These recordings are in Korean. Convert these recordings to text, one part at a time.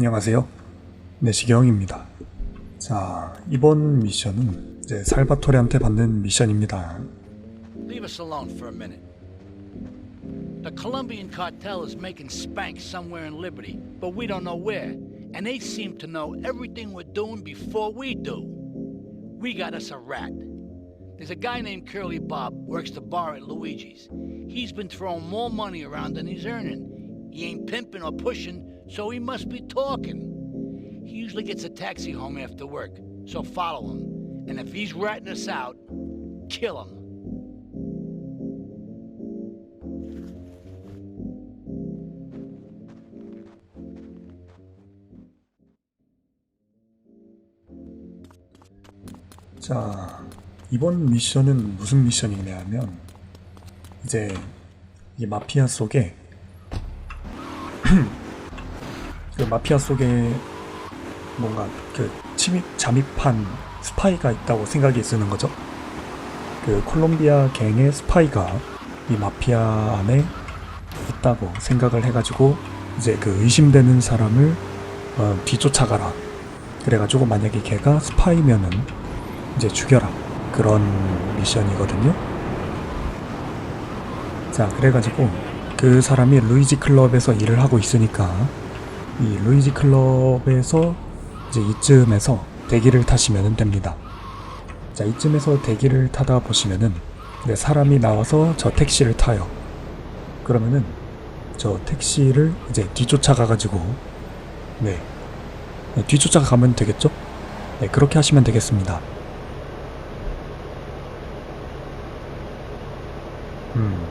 안녕하세요. 내시경입니다. 자, 이번 미션은 이제 살바토레한테 받는 미션입니다. Leave us alone for a minute. The Colombian cartel is making spank somewhere in Liberty, but we don't know where. And they seem to know everything we're doing before we do. We got us a rat. There's a guy named Curly Bob, works the bar at Luigi's. He's been throwing more money around than he's earning. He ain't pimping or pushing, so he must be talking. He usually gets a taxi home after work, so follow him. And if he's ratting us out, kill him. 자, 이번 미션은 무슨 미션이냐면 이제 이 마피아 속에 그 마피아 속에 뭔가 그 침입 잠입한 스파이가 있다고 생각이 드는 거죠. 그 콜롬비아 갱의 스파이가 이 마피아 안에 있다고 생각을 해가지고 이제 그 의심되는 사람을 어, 뒤쫓아가라. 그래가지고 만약에 걔가 스파이면은 이제 죽여라 그런 미션이거든요. 자 그래가지고 그 사람이 루이지 클럽에서 일을 하고 있으니까 이 루이지 클럽에서 이제 이쯤에서 대기를 타시면 됩니다. 자 이쯤에서 대기를 타다 보시면은 네, 사람이 나와서 저 택시를 타요. 그러면은 저 택시를 이제 뒤쫓아가 가지고 네, 네 뒤쫓아가 가면 되겠죠? 네 그렇게 하시면 되겠습니다. 음,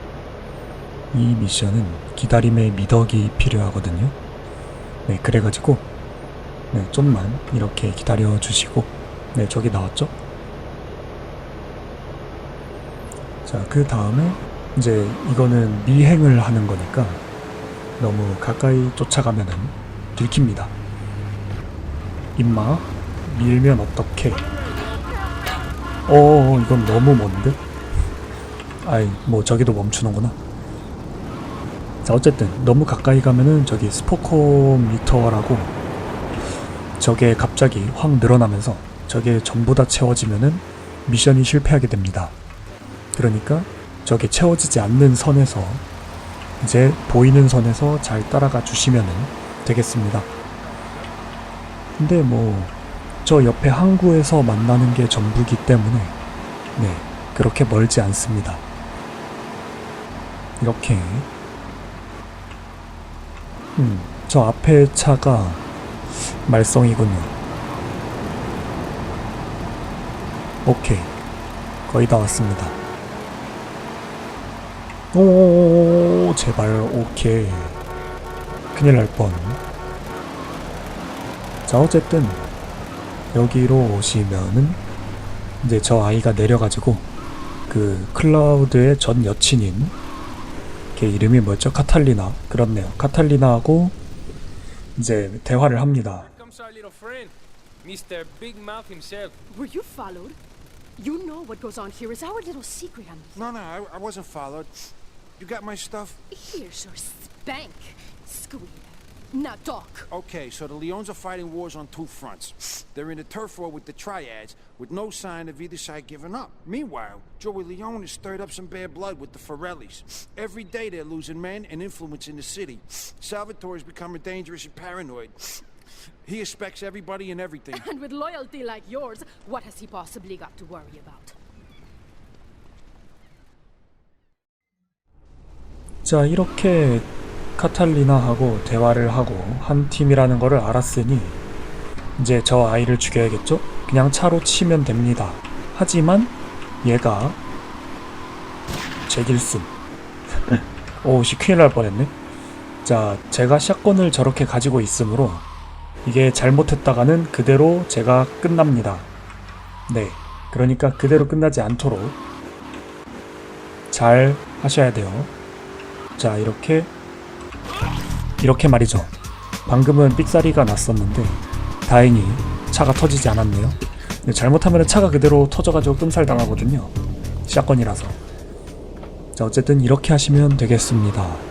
이 미션은 기다림의 미덕이 필요하거든요. 네, 그래가지고 네, 좀만 이렇게 기다려 주시고 네, 저기 나왔죠? 자, 그 다음에 이제 이거는 미행을 하는 거니까 너무 가까이 쫓아가면은 들킵니다. 임마, 밀면 어떡해. 어, 이건 너무 먼데? 아이 뭐 저기도 멈추는구나 자 어쨌든 너무 가까이 가면은 저기 스포코미터라고 저게 갑자기 확 늘어나면서 저게 전부 다 채워지면은 미션이 실패하게 됩니다. 그러니까 저게 채워지지 않는 선에서 이제 보이는 선에서 잘 따라가 주시면은 되겠습니다. 근데 뭐 저 옆에 항구에서 만나는 게 전부기 때문에 네 그렇게 멀지 않습니다. 이렇게 음, 저 앞에 차가 말썽이군요. 오케이. 거의 다 왔습니다. 오, 제발, 오케이. 큰일 날 뻔. 자, 어쨌든, 여기로 오시면은, 이제 저 아이가 내려가지고, 그, 클라우드의 전 여친인, 걔 이름이 뭐였죠? 카탈리나. 그렇네요. 카탈리나하고 이제 대화를 합니다. comes our little friend, Mr. Big Mouth himself. Were you followed? You know what goes on here is our little secret. I'm No, no, I, I wasn't followed. You got my stuff? here's your spank, Squeal. Now talk. Okay, so the Leons are fighting wars on two fronts. They're in a turf war with the Triads, with no sign of either side giving up. Meanwhile, Joey Leone has stirred up some bad blood with the Forellis. Every day they're losing men and influence in the city. Salvatore is becoming dangerous and paranoid. He expects everybody and everything. And with loyalty like yours, what has he possibly got to worry about? 자, 이렇게 카탈리나하고 대화를 하고 한 팀이라는 거를 알았으니 이제 저 아이를 죽여야겠죠? 그냥 차로 치면 됩니다. 하지만 얘가 제길슨. 오, 씨 큰일 날 뻔했네. 자, 제가 샷건을 저렇게 가지고 있으므로 이게 잘못했다가는 그대로 제가 끝납니다. 네. 그러니까 그대로 끝나지 않도록 잘 하셔야 돼요. 자, 이렇게 이렇게 말이죠. 방금은 삑사리가 났었는데 다행히 차가 터지지 않았네요. 잘못하면 차가 그대로 터져가지고 끔살 당하거든요. 샷건이라서. 자, 어쨌든 이렇게 하시면 되겠습니다.